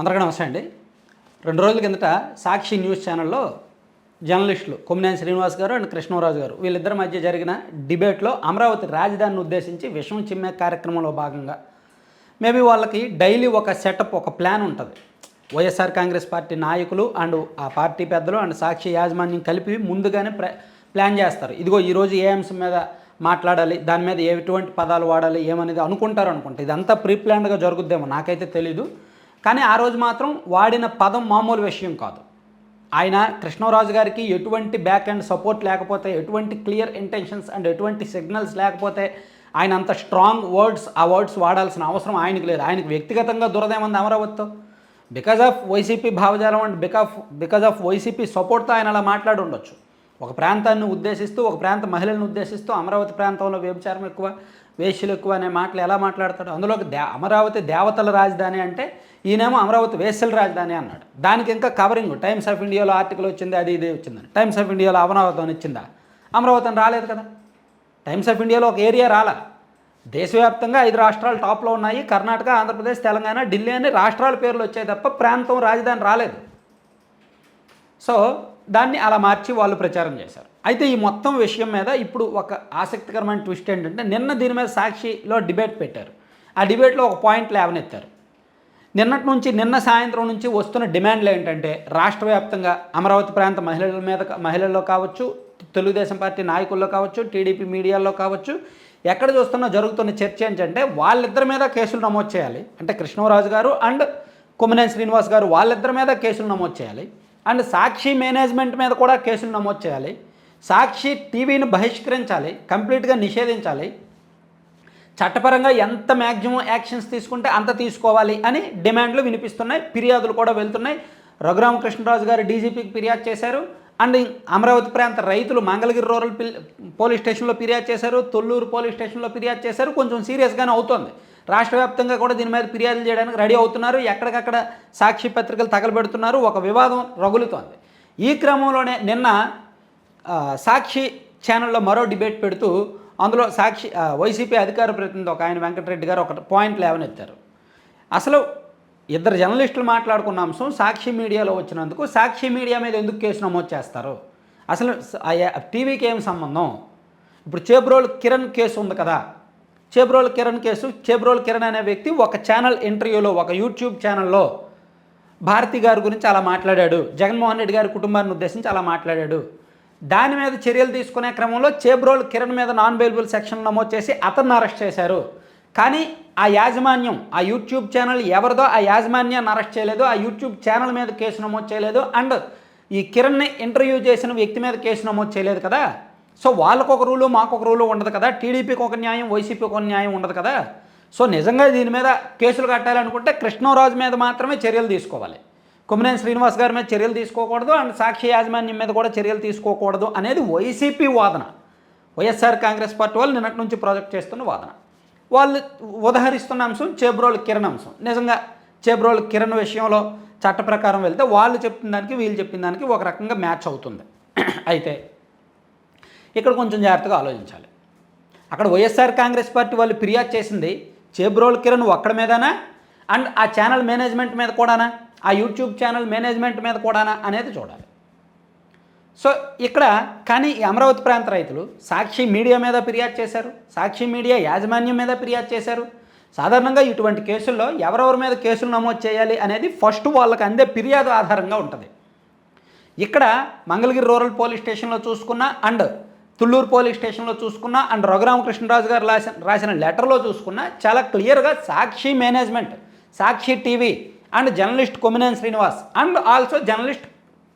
అందరికీ నమస్తే అండి. రెండు రోజుల కిందట సాక్షి న్యూస్ ఛానల్లో జర్నలిస్టులు కొమ్మినేని శ్రీనివాస్ గారు అండ్ కృష్ణరాజు గారు వీళ్ళిద్దరి మధ్య జరిగిన డిబేట్లో అమరావతి రాజధానిని ఉద్దేశించి విషం చిమ్మే కార్యక్రమంలో భాగంగా మేబీ వాళ్ళకి డైలీ ఒక సెటప్ ఒక ప్లాన్ ఉంటుంది. వైఎస్ఆర్ కాంగ్రెస్ పార్టీ నాయకులు అండ్ ఆ పార్టీ పెద్దలు అండ్ సాక్షి యాజమాన్యం కలిపి ముందుగానే ప్లాన్ చేస్తారు. ఇదిగో ఈరోజు ఏ అంశం మీద మాట్లాడాలి దాని మీద ఎటువంటి పదాలు వాడాలి ఏమనేది అనుకుంటారు అనుకుంటా. ఇదంతా ప్రీ ప్లాన్డ్గా జరుగుద్దేమో నాకైతే తెలీదు. కానీ ఆ రోజు మాత్రం వాడిన పదం మామూలు విషయం కాదు. ఆయన కృష్ణరాజు గారికి ఎటువంటి బ్యాక్ అండ్ సపోర్ట్ లేకపోతే ఎటువంటి క్లియర్ ఇంటెన్షన్స్ అండ్ ఎటువంటి సిగ్నల్స్ లేకపోతే ఆయన అంత స్ట్రాంగ్ వర్డ్స్ ఆ వర్డ్స్ వాడాల్సిన అవసరం ఆయనకు లేదు. ఆయనకు వ్యక్తిగతంగా దురదేమంది అమరావతితో బికాజ్ ఆఫ్ వైసీపీ భావజాలం and because because of YCP సపోర్ట్తో ఆయన అలా మాట్లాడి ఉండొచ్చు. ఒక ప్రాంతాన్ని ఉద్దేశిస్తూ ఒక ప్రాంత మహిళలను ఉద్దేశిస్తూ అమరావతి ప్రాంతంలో వ్యభిచారం ఎక్కువ వేష్యలు ఎక్కువ అనే మాటలు ఎలా మాట్లాడతాడు? అందులో దే అమరావతి దేవతల రాజధాని అంటే ఈయనేమో అమరావతి వేసల్ రాజధాని అన్నాడు. దానికి ఇంకా కవరింగ్ టైమ్స్ ఆఫ్ ఇండియాలో ఆర్టికల్ వచ్చింది అది ఇది వచ్చిందని. టైమ్స్ ఆఫ్ ఇండియాలో అమరావతి అని వచ్చిందా అమరావతి అని రాలేదు కదా. టైమ్స్ ఆఫ్ ఇండియాలో ఒక ఏరియా రాలా. దేశవ్యాప్తంగా ఐదు రాష్ట్రాలు టాప్లో ఉన్నాయి. కర్ణాటక ఆంధ్రప్రదేశ్ తెలంగాణ ఢిల్లీ అని రాష్ట్రాల పేర్లు వచ్చాయి తప్ప ప్రాంతం రాజధాని రాలేదు. సో దాన్ని అలా మార్చి వాళ్ళు ప్రచారం చేశారు. అయితే ఈ మొత్తం విషయం మీద ఇప్పుడు ఒక ఆసక్తికరమైన ట్విస్ట్ ఏంటంటే నిన్న దీని మీద సాక్షిలో డిబేట్ పెట్టారు. ఆ డిబేట్లో ఒక పాయింట్ లేవనెత్తారు. నిన్నటి నుంచి నిన్న సాయంత్రం నుంచి వస్తున్న డిమాండ్లు ఏంటంటే రాష్ట్ర వ్యాప్తంగా అమరావతి ప్రాంత మహిళల మీద మహిళల్లో కావచ్చు తెలుగుదేశం పార్టీ నాయకుల్లో కావచ్చు టీడీపీ మీడియాలో కావచ్చు ఎక్కడ చూస్తున్నా జరుగుతున్న చర్చ ఏంటంటే వాళ్ళిద్దరి మీద కేసులు నమోదు చేయాలి. అంటే కృష్ణరాజు గారు అండ్ కొమ్మినేని శ్రీనివాస్ గారు వాళ్ళిద్దరి మీద కేసులు నమోదు చేయాలి. అండ్ సాక్షి మేనేజ్మెంట్ మీద కూడా కేసులు నమోదు చేయాలి. సాక్షి టీవీని బహిష్కరించాలి కంప్లీట్గా నిషేధించాలి. చట్టపరంగా ఎంత మ్యాక్సిమం యాక్షన్స్ తీసుకుంటే అంత తీసుకోవాలి అని డిమాండ్లు వినిపిస్తున్నాయి. ఫిర్యాదులు కూడా వెళ్తున్నాయి. రఘురామకృష్ణరాజు గారు డీజీపీకి ఫిర్యాదు చేశారు. అండ్ అమరావతి ప్రాంత రైతులు మంగళగిరి రూరల్ పోలీస్ స్టేషన్లో ఫిర్యాదు చేశారు. తొల్లూరు పోలీస్ స్టేషన్లో ఫిర్యాదు చేశారు. కొంచెం సీరియస్గానే అవుతోంది. రాష్ట్ర వ్యాప్తంగా కూడా దీని మీద ఫిర్యాదులు చేయడానికి రెడీ అవుతున్నారు. ఎక్కడికక్కడ సాక్షి పత్రికలు తగలబెడుతున్నారు. ఒక వివాదం రగులుతోంది. ఈ క్రమంలోనే నిన్న సాక్షి ఛానల్లో మరో డిబేట్ పెడుతూ అందులో సాక్షి వైసీపీ అధికార ప్రతినిధి ఒక ఆయన వెంకటరెడ్డి గారు ఒక పాయింట్ లేవనెత్తారు. అసలు ఇద్దరు జర్నలిస్టులు మాట్లాడుకున్న అంశం సాక్షి మీడియాలో వచ్చినందుకు సాక్షి మీడియా మీద ఎందుకు కేసు నమోదు చేస్తారు? అసలు టీవీకి ఏం సంబంధం? ఇప్పుడు చేబ్రోల్ కిరణ్ కేసు ఉంది కదా. చేబ్రోల్ కిరణ్ కేసు చేబ్రోల్ కిరణ్ అనే వ్యక్తి ఒక ఛానల్ ఇంటర్వ్యూలో ఒక యూట్యూబ్ ఛానల్లో భారతి గారి గురించి అలా మాట్లాడాడు. జగన్మోహన్ రెడ్డి గారి కుటుంబాన్ని ఉద్దేశించి అలా మాట్లాడాడు. దాని మీద చర్యలు తీసుకునే క్రమంలో చేబ్రోల్ కిరణ్ మీద నాన్ బెయిలబుల్ సెక్షన్ నమోదు చేసి అతన్ని అరెస్ట్ చేశారు. కానీ ఆ యాజమాన్యం ఆ యూట్యూబ్ ఛానల్ ఎవరిదో ఆ యాజమాన్యాన్ని అరెస్ట్ చేయలేదు ఆ యూట్యూబ్ ఛానల్ మీద కేసు నమోదు చేయలేదు అండ్ ఈ కిరణ్ని ఇంటర్వ్యూ చేసిన వ్యక్తి మీద కేసు నమోదు చేయలేదు కదా. సో వాళ్ళకు ఒక రూలు మాకు ఒక రూలు ఉండదు కదా. టీడీపీకి ఒక న్యాయం వైసీపీకి ఒక న్యాయం ఉండదు కదా. సో నిజంగా దీని మీద కేసులు కట్టాలనుకుంటే కృష్ణరాజు మీద మాత్రమే చర్యలు తీసుకోవాలి. కొమ్మినేని శ్రీనివాస్ గారి మీద చర్యలు తీసుకోకూడదు అండ్ సాక్షి యాజమాన్యం మీద కూడా చర్యలు తీసుకోకూడదు అనేది వైసీపీ వాదన. వైఎస్ఆర్ కాంగ్రెస్ పార్టీ వాళ్ళు నిన్నటి నుంచి ప్రాజెక్ట్ చేస్తున్న వాదన. వాళ్ళు ఉదహరిస్తున్న అంశం చేబ్రోల్ కిరణ్ అంశం. నిజంగా చేబ్రోల్ కిరణ్ విషయంలో చట్ట ప్రకారం వెళ్తే వాళ్ళు చెప్పిన దానికి వీళ్ళు చెప్పిన దానికి ఒక రకంగా మ్యాచ్ అవుతుంది. అయితే ఇక్కడ కొంచెం జాగ్రత్తగా ఆలోచించాలి. అక్కడ వైఎస్ఆర్ కాంగ్రెస్ పార్టీ వాళ్ళు ఫిర్యాదు చేసింది చేబ్రోల్ కిరణ్ ఒక్కడ మీదనా? అండ్ ఆ ఛానల్ మేనేజ్మెంట్ మీద కూడానా? ఆ యూట్యూబ్ ఛానల్ మేనేజ్మెంట్ మీద కూడానా అనేది చూడాలి. సో ఇక్కడ కానీ ఈ అమరావతి ప్రాంత రైతులు సాక్షి మీడియా మీద ఫిర్యాదు చేశారు సాక్షి మీడియా యాజమాన్యం మీద ఫిర్యాదు చేశారు. సాధారణంగా ఇటువంటి కేసుల్లో ఎవరెవరి మీద కేసులు నమోదు చేయాలి అనేది ఫస్ట్ వాళ్ళకి అందే ఫిర్యాదు ఆధారంగా ఉంటుంది. ఇక్కడ మంగళగిరి రూరల్ పోలీస్ స్టేషన్లో చూసుకున్నా అండ్ తుళ్ళూరు పోలీస్ స్టేషన్లో చూసుకున్నా అండ్ రఘురామకృష్ణరాజు గారు రాసిన రాసిన లెటర్లో చూసుకున్నా చాలా క్లియర్గా Sakshi management Sakshi TV and journalist Kommineni Srinivas and also journalist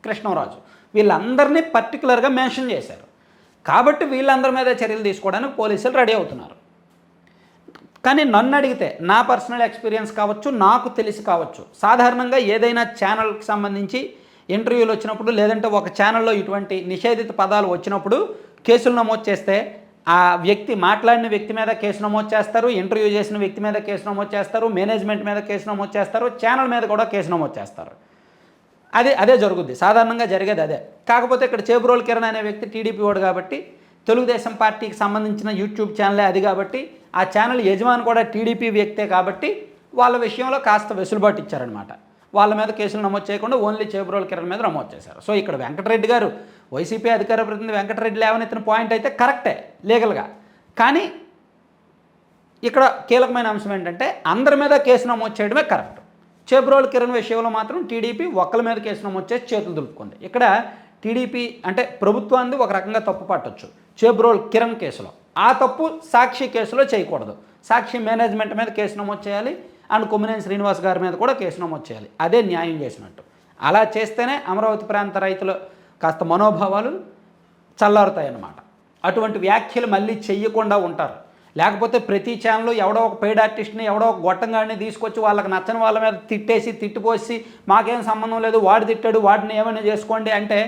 Krishnaraju. వీళ్ళందరినీ పర్టికులర్గా మెన్షన్ చేశారు. కాబట్టి వీళ్ళందరి మీద చర్యలు తీసుకోవడానికి పోలీసులు రెడీ అవుతున్నారు. కానీ నన్ను అడిగితే నా పర్సనల్ ఎక్స్పీరియన్స్ కావచ్చు నాకు తెలిసి కావచ్చు సాధారణంగా ఏదైనా ఛానల్కి సంబంధించి ఇంటర్వ్యూలు వచ్చినప్పుడు లేదంటే ఒక ఛానల్లో ఇటువంటి నిషేధిత పదాలు వచ్చినప్పుడు కేసులు నమోదు చేస్తే ఆ వ్యక్తి మాట్లాడిన వ్యక్తి మీద కేసు నమోదు చేస్తారు ఇంటర్వ్యూ చేసిన వ్యక్తి మీద కేసు నమోదు చేస్తారు మేనేజ్మెంట్ మీద కేసు నమోదు చేస్తారు ఛానల్ మీద కూడా కేసు నమోదు చేస్తారు. అదే అదే జరుగుద్ది. సాధారణంగా జరిగేది అదే. కాకపోతే ఇక్కడ చేబురోల్ కిరణ్ అనే వ్యక్తి టీడీపీ వాడు కాబట్టి తెలుగుదేశం పార్టీకి సంబంధించిన యూట్యూబ్ ఛానలే అది కాబట్టి ఆ ఛానల్ యజమాని కూడా టీడీపీ వ్యక్తే కాబట్టి వాళ్ళ విషయంలో కాస్త వెసులుబాటు ఇచ్చారనమాట వాళ్ళ మీద కేసులు నమోదు చేయకుండా ఓన్లీ చేబ్రోల్ కిరణ్ మీద నమోదు చేశారు. సో ఇక్కడ వెంకటరెడ్డి గారు వైసీపీ అధికార ప్రతినిధి వెంకటరెడ్డి లేవనెత్తిన పాయింట్ అయితే కరెక్టే లీగల్గా కానీ ఇక్కడ కీలకమైన అంశం ఏంటంటే అందరి మీద కేసు నమోదు చేయడమే కరెక్ట్ చేబ్రోల్ కిరణ్ విషయంలో మాత్రం టీడీపీ ఒక్కల మీద కేసు నమోదు చేసి చేతులు దులుపుకుంది. ఇక్కడ టీడీపీ అంటే ప్రభుత్వాన్ని ఒక రకంగా తప్పు పట్టొచ్చు చేబ్రోల్ కిరణ్ కేసులో. ఆ తప్పు సాక్షి కేసులో చేయకూడదు. సాక్షి మేనేజ్మెంట్ మీద కేసు నమోదు చేయాలి అండ్ కొమ్మినేని శ్రీనివాస్ గారి మీద కూడా కేసు నమోదు చేయాలి. అదే న్యాయం చేసినట్టు. అలా చేస్తేనే అమరావతి ప్రాంత రైతులు కాస్త మనోభావాలు చల్లారుతాయి అన్నమాట అటువంటి వ్యాఖ్యలు మళ్ళీ చెయ్యకుండా ఉంటారు. లేకపోతే ప్రతి ఛానల్లో ఎవడో ఒక పెయిడ్ ఆర్టిస్ట్ని ఎవడో ఒక గొట్టంగాడిని తీసుకొచ్చి వాళ్ళకి నచ్చని వాళ్ళ మీద తిట్టేసి తిట్టిపోసి మాకేం సంబంధం లేదు వాడు తిట్టాడు వాడిని ఏమైనా చేసుకోండి అంటే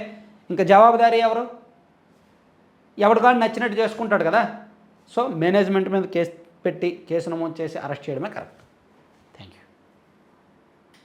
ఇంకా జవాబుదారీ ఎవరు? ఎవడికాడు నచ్చినట్టు చేసుకుంటాడు కదా. సో మేనేజ్మెంట్ మీద కేసు పెట్టి కేసు నమోదు చేసి అరెస్ట్ చేయడమే కరెక్ట్.